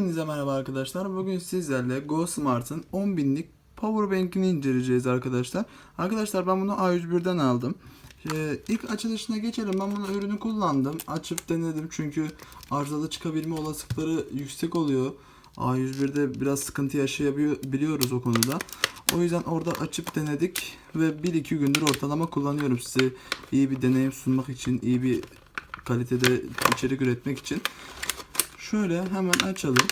Hepinize merhaba arkadaşlar. Bugün sizlerle Go Smart'ın 10.000'lik Powerbank'ini inceleyeceğiz arkadaşlar. Arkadaşlar ben bunu A101'den aldım. Ee, ilk açılışına geçelim. Ben bunu ürünü kullandım. Açıp denedim çünkü arızalı çıkabilme olasılıkları yüksek oluyor. A101'de biraz sıkıntı yaşayabiliyoruz o konuda. O yüzden orada açıp denedik ve 1-2 gündür ortalama kullanıyorum size iyi bir deneyim sunmak için, iyi bir kalitede içerik üretmek için. Şöyle hemen açalım.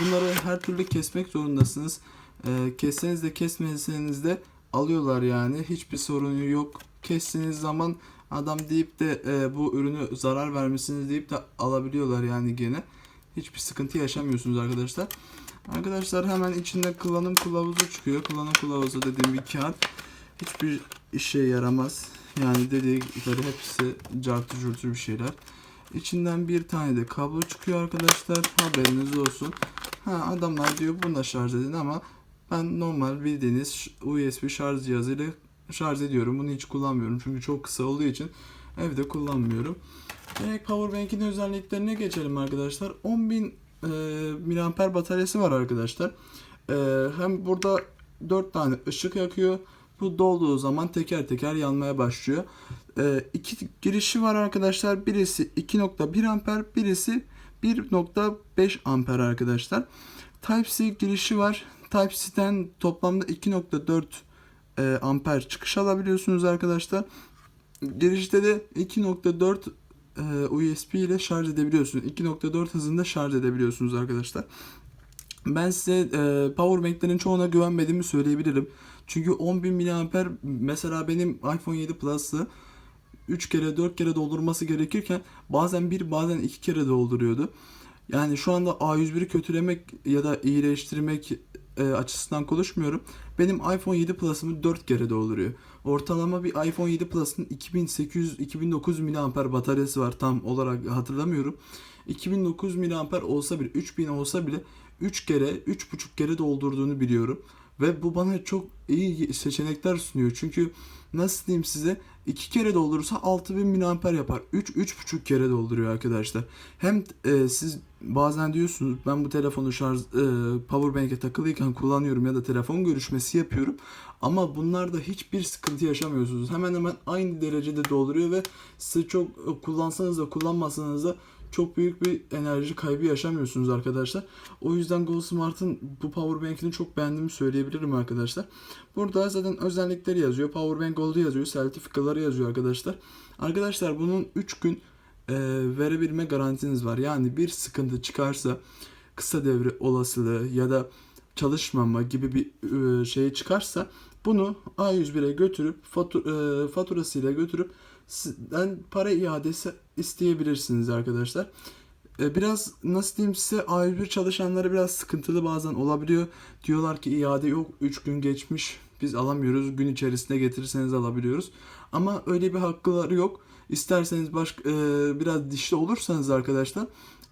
Bunları her türlü kesmek zorundasınız. Ee, kesseniz de kesmeseniz de alıyorlar yani. Hiçbir sorunu yok. Kestiğiniz zaman adam deyip de e, bu ürünü zarar vermişsiniz deyip de alabiliyorlar yani gene. Hiçbir sıkıntı yaşamıyorsunuz arkadaşlar. Arkadaşlar hemen içinde kullanım kılavuzu çıkıyor. Kullanım kılavuzu dediğim bir kağıt. Hiçbir işe yaramaz. Yani dedikleri hepsi cartı curtu bir şeyler. İçinden bir tane de kablo çıkıyor arkadaşlar. Haberiniz olsun. Ha adamlar diyor bunda şarj edin ama ben normal bildiğiniz USB şarj cihazıyla şarj ediyorum. Bunu hiç kullanmıyorum çünkü çok kısa olduğu için evde kullanmıyorum. Direkt Powerbank'in özelliklerine geçelim arkadaşlar. 10.000 e, mAh bataryası var arkadaşlar. E, hem burada 4 tane ışık yakıyor. Bu dolduğu zaman teker teker yanmaya başlıyor. E, iki girişi var arkadaşlar. Birisi 2.1 amper, birisi 1.5 amper arkadaşlar. Type-C girişi var. Type-C'den toplamda 2.4 e, amper çıkış alabiliyorsunuz arkadaşlar. Girişte de 2.4 e, USB ile şarj edebiliyorsunuz. 2.4 hızında şarj edebiliyorsunuz arkadaşlar. Ben size e, powerbanklerin çoğuna güvenmediğimi söyleyebilirim. Çünkü 10.000 mAh mesela benim iPhone 7 Plus'ı 3 kere 4 kere doldurması gerekirken bazen bir bazen 2 kere dolduruyordu. Yani şu anda A101'i kötülemek ya da iyileştirmek e, açısından konuşmuyorum. Benim iPhone 7 Plus'ımı 4 kere dolduruyor. Ortalama bir iPhone 7 Plus'ın 2800-2900 mAh bataryası var tam olarak hatırlamıyorum. 2009 mAh olsa bile 3000 olsa bile 3 kere 3,5 kere doldurduğunu biliyorum. Ve bu bana çok iyi seçenekler sunuyor. Çünkü nasıl diyeyim size 2 kere doldurursa 6000 mAh yapar. 3 3,5 kere dolduruyor arkadaşlar. Hem e, siz bazen diyorsunuz ben bu telefonu şarj e, powerbank'e takılıyken kullanıyorum ya da telefon görüşmesi yapıyorum. Ama bunlarda hiçbir sıkıntı yaşamıyorsunuz. Hemen hemen aynı derecede dolduruyor ve size çok e, kullansanız da kullanmasanız da çok büyük bir enerji kaybı yaşamıyorsunuz arkadaşlar. O yüzden Go Smart'ın bu powerbank'ini çok beğendiğimi söyleyebilirim arkadaşlar. Burada zaten özellikleri yazıyor. Powerbank olduğu yazıyor. Sertifikaları yazıyor arkadaşlar. Arkadaşlar bunun 3 gün e, verebilme garantiniz var. Yani bir sıkıntı çıkarsa kısa devre olasılığı ya da çalışmama gibi bir e, şey çıkarsa bunu A101'e götürüp fatur, e, faturasıyla götürüp sizden para iadesi isteyebilirsiniz arkadaşlar. E, biraz nasıl diyeyim size A101 çalışanları biraz sıkıntılı bazen olabiliyor. Diyorlar ki iade yok 3 gün geçmiş biz alamıyoruz gün içerisinde getirirseniz alabiliyoruz. Ama öyle bir hakları yok. İsterseniz başka e, biraz dişli olursanız arkadaşlar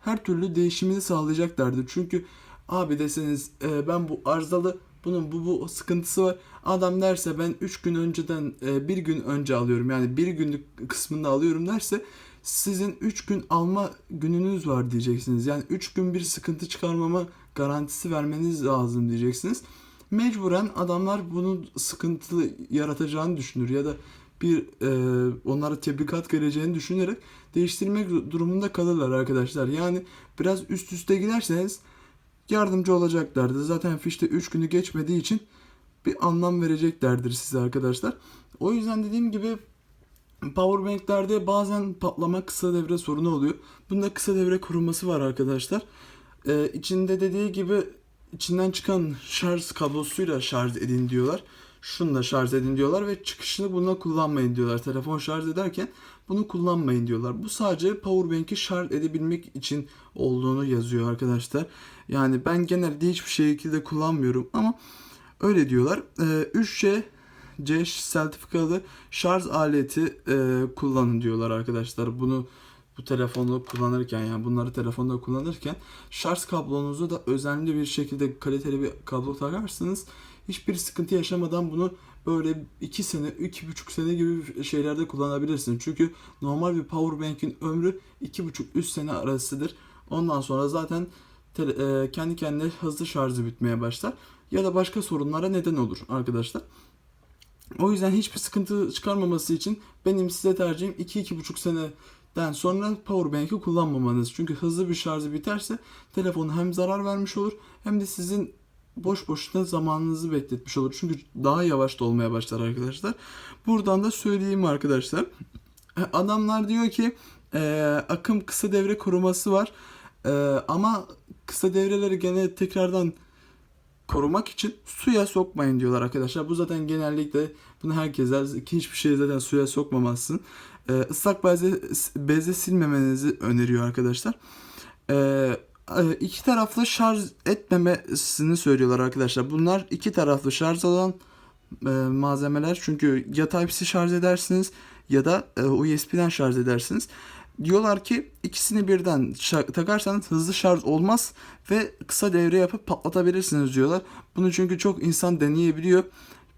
her türlü değişimini sağlayacaklardır. Çünkü abi deseniz e, ben bu arızalı bunun bu bu sıkıntısı var. Adam derse ben 3 gün önceden e, bir gün önce alıyorum yani bir günlük kısmında alıyorum derse sizin 3 gün alma gününüz var diyeceksiniz. Yani 3 gün bir sıkıntı çıkarmama garantisi vermeniz lazım diyeceksiniz. Mecburen adamlar bunun sıkıntılı yaratacağını düşünür ya da bir e, onlara tebligat geleceğini düşünerek değiştirmek durumunda kalırlar arkadaşlar. Yani biraz üst üste giderseniz yardımcı olacaklardır. Zaten fişte 3 günü geçmediği için bir anlam vereceklerdir size arkadaşlar. O yüzden dediğim gibi powerbanklerde bazen patlama kısa devre sorunu oluyor. Bunda kısa devre koruması var arkadaşlar. Ee, içinde dediği gibi içinden çıkan şarj kablosuyla şarj edin diyorlar. Şunla şarj edin diyorlar ve çıkışını bununla kullanmayın diyorlar. Telefon şarj ederken bunu kullanmayın diyorlar. Bu sadece powerbank'i şarj edebilmek için olduğunu yazıyor arkadaşlar. Yani ben genelde hiçbir şekilde kullanmıyorum ama öyle diyorlar. Ee, 3G C sertifikalı şarj aleti e, kullanın diyorlar arkadaşlar. Bunu bu telefonu kullanırken yani bunları telefonda kullanırken şarj kablonuzu da özenli bir şekilde kaliteli bir kablo takarsınız. Hiçbir sıkıntı yaşamadan bunu böyle 2 sene, 2,5 sene gibi şeylerde kullanabilirsiniz. Çünkü normal bir power bank'in ömrü 2,5-3 sene arasıdır. Ondan sonra zaten tele- e, kendi kendine hızlı şarjı bitmeye başlar ya da başka sorunlara neden olur arkadaşlar. O yüzden hiçbir sıkıntı çıkarmaması için benim size tercihim 2-2,5 seneden sonra powerbank'i kullanmamanız. Çünkü hızlı bir şarjı biterse telefonu hem zarar vermiş olur hem de sizin boş boşuna zamanınızı bekletmiş olur. Çünkü daha yavaş dolmaya başlar arkadaşlar. Buradan da söyleyeyim arkadaşlar. Adamlar diyor ki e, akım kısa devre koruması var. E, ama kısa devreleri gene tekrardan korumak için suya sokmayın diyorlar arkadaşlar. Bu zaten genellikle bunu herkes der ki hiçbir şeyi zaten suya sokmamazsın. E, ıslak bezle, silmemenizi öneriyor arkadaşlar. E, e, iki taraflı şarj etmemesini söylüyorlar arkadaşlar. Bunlar iki taraflı şarj olan e, malzemeler. Çünkü ya Type-C şarj edersiniz ya da e, USB'den şarj edersiniz. Diyorlar ki ikisini birden takarsanız hızlı şarj olmaz ve kısa devre yapıp patlatabilirsiniz diyorlar. Bunu çünkü çok insan deneyebiliyor.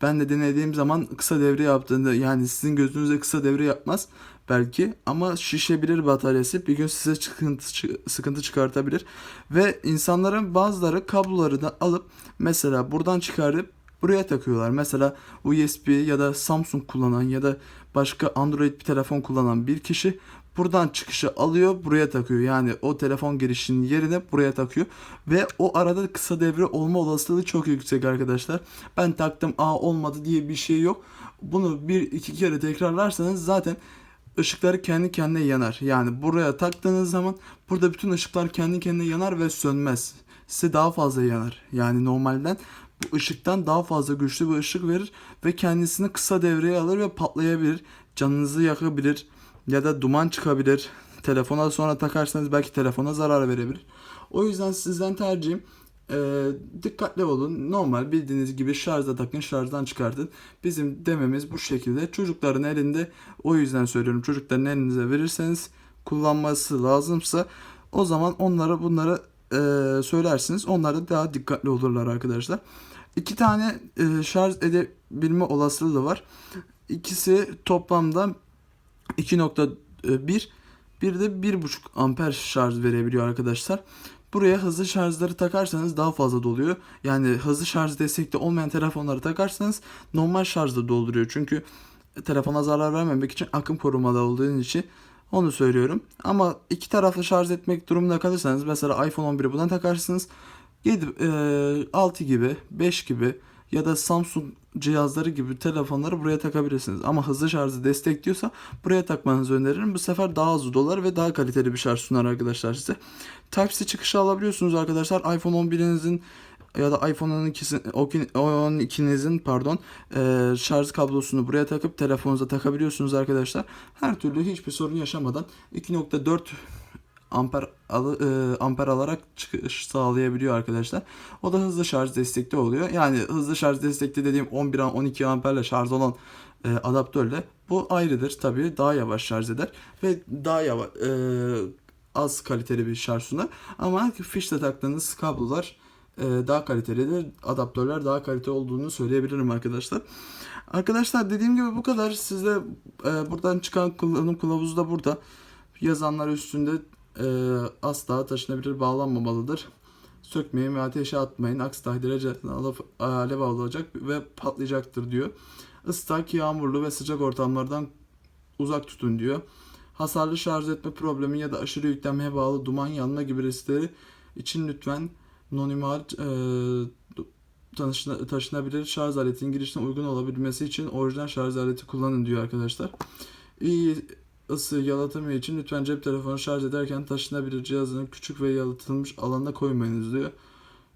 Ben de denediğim zaman kısa devre yaptığında yani sizin gözünüzde kısa devre yapmaz belki ama şişebilir bataryası bir gün size sıkıntı, sıkıntı çıkartabilir. Ve insanların bazıları kabloları da alıp mesela buradan çıkarıp buraya takıyorlar. Mesela USB ya da Samsung kullanan ya da başka Android bir telefon kullanan bir kişi buradan çıkışı alıyor buraya takıyor. Yani o telefon girişinin yerine buraya takıyor. Ve o arada kısa devre olma olasılığı çok yüksek arkadaşlar. Ben taktım a olmadı diye bir şey yok. Bunu bir iki kere tekrarlarsanız zaten ışıkları kendi kendine yanar. Yani buraya taktığınız zaman burada bütün ışıklar kendi kendine yanar ve sönmez. Size daha fazla yanar. Yani normalden bu ışıktan daha fazla güçlü bir ışık verir ve kendisini kısa devreye alır ve patlayabilir. Canınızı yakabilir ya da duman çıkabilir. Telefona sonra takarsanız belki telefona zarar verebilir. O yüzden sizden tercihim e, dikkatli olun. Normal bildiğiniz gibi şarjda takın, şarjdan çıkartın. Bizim dememiz bu şekilde. Çocukların elinde o yüzden söylüyorum. Çocukların elinize verirseniz kullanması lazımsa o zaman onlara bunları e, söylersiniz. Onlar da daha dikkatli olurlar arkadaşlar. İki tane e, şarj edebilme olasılığı var. İkisi toplamda 2.1 bir de 1.5 amper şarj verebiliyor arkadaşlar. Buraya hızlı şarjları takarsanız daha fazla doluyor. Yani hızlı şarj destekli olmayan telefonları takarsanız normal şarjda dolduruyor. Çünkü telefona zarar vermemek için akım korumalı olduğu için onu söylüyorum. Ama iki taraflı şarj etmek durumunda kalırsanız mesela iPhone 11'i buna takarsınız. 7, e, 6 gibi, 5 gibi ya da Samsung cihazları gibi telefonları buraya takabilirsiniz. Ama hızlı şarjı destekliyorsa buraya takmanızı öneririm. Bu sefer daha hızlı dolar ve daha kaliteli bir şarj sunar arkadaşlar size. Type-C çıkışı alabiliyorsunuz arkadaşlar. iPhone 11'inizin ya da iPhone 12'sin 12'nizin pardon e, şarj kablosunu buraya takıp telefonunuza takabiliyorsunuz arkadaşlar. Her türlü hiçbir sorun yaşamadan 2.4 amper alı, e, amper alarak çıkış sağlayabiliyor arkadaşlar. O da hızlı şarj destekli oluyor. Yani hızlı şarj destekli dediğim 11 12 amperle şarj olan e, adaptörle bu ayrıdır. Tabii daha yavaş şarj eder ve daha yavaş e, az kaliteli bir şarj sunar. Ama fişle taktığınız kablolar e, daha kalitelidir. Adaptörler daha kalite olduğunu söyleyebilirim arkadaşlar. Arkadaşlar dediğim gibi bu kadar. Sizde e, buradan çıkan kullanım kılavuzu da burada. Yazanlar üstünde e, asla taşınabilir bağlanmamalıdır. Sökmeyin ve ateşe atmayın. Aksi takdirde alev alacak ve patlayacaktır diyor. Islak, yağmurlu ve sıcak ortamlardan uzak tutun diyor. Hasarlı şarj etme problemi ya da aşırı yüklenmeye bağlı duman yanma gibi riskleri için lütfen nonimal e, taşınabilir şarj aletinin girişine uygun olabilmesi için orijinal şarj aleti kullanın diyor arkadaşlar. İyi ısı yalıtımı için lütfen cep telefonu şarj ederken taşınabilir cihazını küçük ve yalıtılmış alana koymayınız diyor.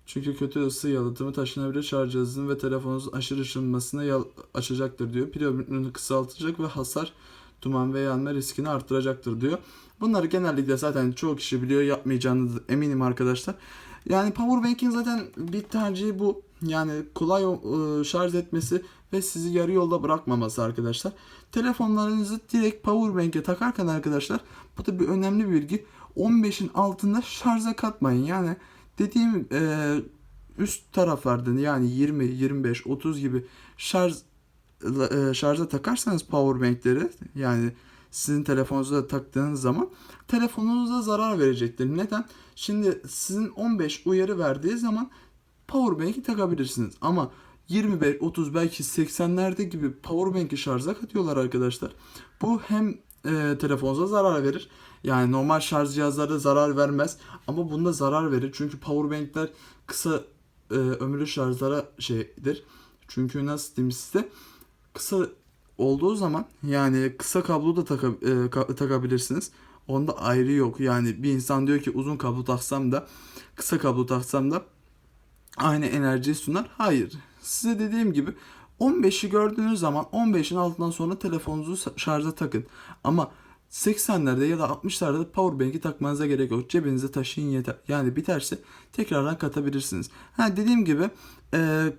Çünkü kötü ısı yalıtımı taşınabilir şarj cihazının ve telefonunuzun aşırı ışınmasını açacaktır diyor. Pil ömrünü kısaltacak ve hasar, duman ve yanma riskini arttıracaktır diyor. Bunları genellikle zaten çoğu kişi biliyor yapmayacağını da eminim arkadaşlar. Yani powerbank'in zaten bir tercihi bu. Yani kolay ıı, şarj etmesi ve sizi yarı yolda bırakmaması arkadaşlar. Telefonlarınızı direkt powerbank'e takarken arkadaşlar bu da bir önemli bir bilgi. 15'in altında şarja katmayın. Yani dediğim e, üst taraflardan yani 20, 25, 30 gibi şarj e, şarja takarsanız powerbank'leri yani sizin telefonunuza taktığınız zaman telefonunuza zarar verecektir. Neden? Şimdi sizin 15 uyarı verdiği zaman powerbank'i takabilirsiniz. Ama 25, 30 belki 80'lerde gibi powerbank'i şarja katıyorlar arkadaşlar. Bu hem e, telefonunuza zarar verir. Yani normal şarj cihazları zarar vermez. Ama bunda zarar verir. Çünkü powerbank'ler kısa e, ömürlü şarjlara şeydir. Çünkü nasıl diyeyim size kısa olduğu zaman yani kısa kablo da taka, e, ka- takabilirsiniz. Onda ayrı yok. Yani bir insan diyor ki uzun kablo taksam da kısa kablo taksam da aynı enerjiyi sunar. Hayır. Size dediğim gibi 15'i gördüğünüz zaman 15'in altından sonra telefonunuzu şarja takın. Ama 80'lerde ya da 60'larda powerbank'i takmanıza gerek yok. Cebinize taşıyın yeter. Yani biterse tekrardan katabilirsiniz. Ha dediğim gibi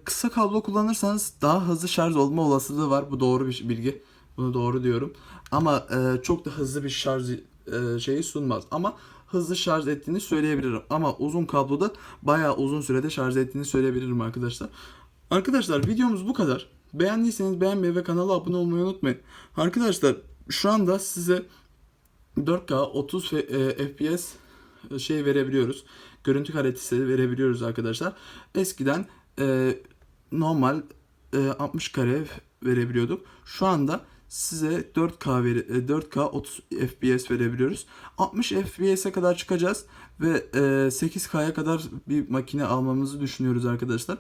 kısa kablo kullanırsanız daha hızlı şarj olma olasılığı var. Bu doğru bir bilgi. Bunu doğru diyorum. Ama çok da hızlı bir şarj şeyi sunmaz. Ama hızlı şarj ettiğini söyleyebilirim. Ama uzun kabloda bayağı uzun sürede şarj ettiğini söyleyebilirim arkadaşlar. Arkadaşlar videomuz bu kadar. Beğendiyseniz beğenmeyi ve kanala abone olmayı unutmayın. Arkadaşlar şu anda size 4K 30 F- e, FPS şey verebiliyoruz. Görüntü kalitesi verebiliyoruz arkadaşlar. Eskiden e, normal e, 60 kare verebiliyorduk. Şu anda size 4K veri, e, 4K 30 FPS verebiliyoruz. 60 FPS'e kadar çıkacağız ve e, 8K'ya kadar bir makine almamızı düşünüyoruz arkadaşlar.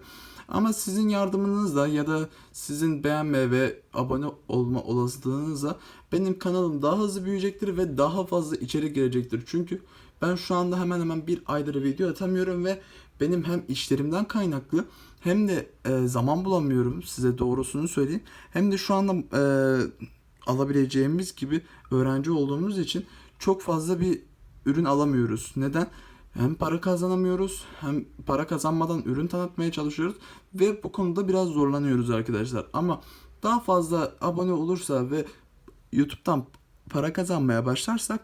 Ama sizin yardımınızla ya da sizin beğenme ve abone olma olasılığınızla benim kanalım daha hızlı büyüyecektir ve daha fazla içerik gelecektir. Çünkü ben şu anda hemen hemen bir aydır video atamıyorum ve benim hem işlerimden kaynaklı hem de e, zaman bulamıyorum size doğrusunu söyleyeyim. Hem de şu anda e, alabileceğimiz gibi öğrenci olduğumuz için çok fazla bir ürün alamıyoruz. Neden? Hem para kazanamıyoruz hem para kazanmadan ürün tanıtmaya çalışıyoruz ve bu konuda biraz zorlanıyoruz arkadaşlar. Ama daha fazla abone olursa ve YouTube'dan para kazanmaya başlarsak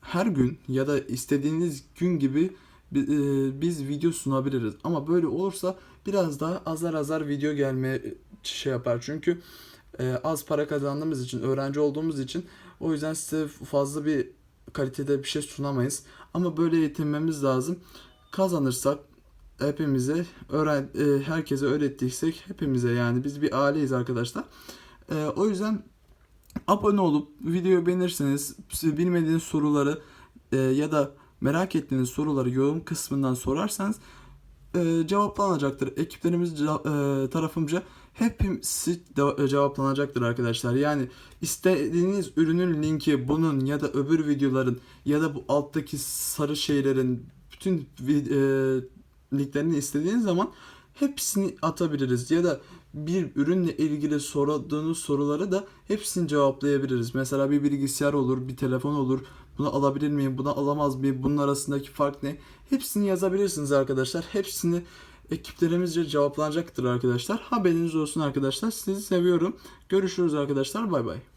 her gün ya da istediğiniz gün gibi bi- e, biz video sunabiliriz. Ama böyle olursa biraz daha azar azar video gelmeye şey yapar. Çünkü e, az para kazandığımız için, öğrenci olduğumuz için o yüzden size fazla bir kalitede bir şey sunamayız. Ama böyle yetinmemiz lazım. Kazanırsak hepimize öğren e, herkese öğrettiysek hepimize yani biz bir aileyiz arkadaşlar. E, o yüzden abone olup videoyu beğenirseniz bilmediğiniz soruları e, ya da merak ettiğiniz soruları yorum kısmından sorarsanız e, cevaplanacaktır. Ekiplerimiz e, tarafımca hepsi de- cevaplanacaktır arkadaşlar. Yani istediğiniz ürünün linki bunun ya da öbür videoların ya da bu alttaki sarı şeylerin bütün e, linklerini istediğiniz zaman hepsini atabiliriz ya da bir ürünle ilgili sorduğunuz soruları da hepsini cevaplayabiliriz. Mesela bir bilgisayar olur, bir telefon olur. Bunu alabilir miyim, bunu alamaz mıyım, bunun arasındaki fark ne? Hepsini yazabilirsiniz arkadaşlar. Hepsini ekiplerimizce cevaplanacaktır arkadaşlar. Haberiniz olsun arkadaşlar. Sizi seviyorum. Görüşürüz arkadaşlar. Bay bay.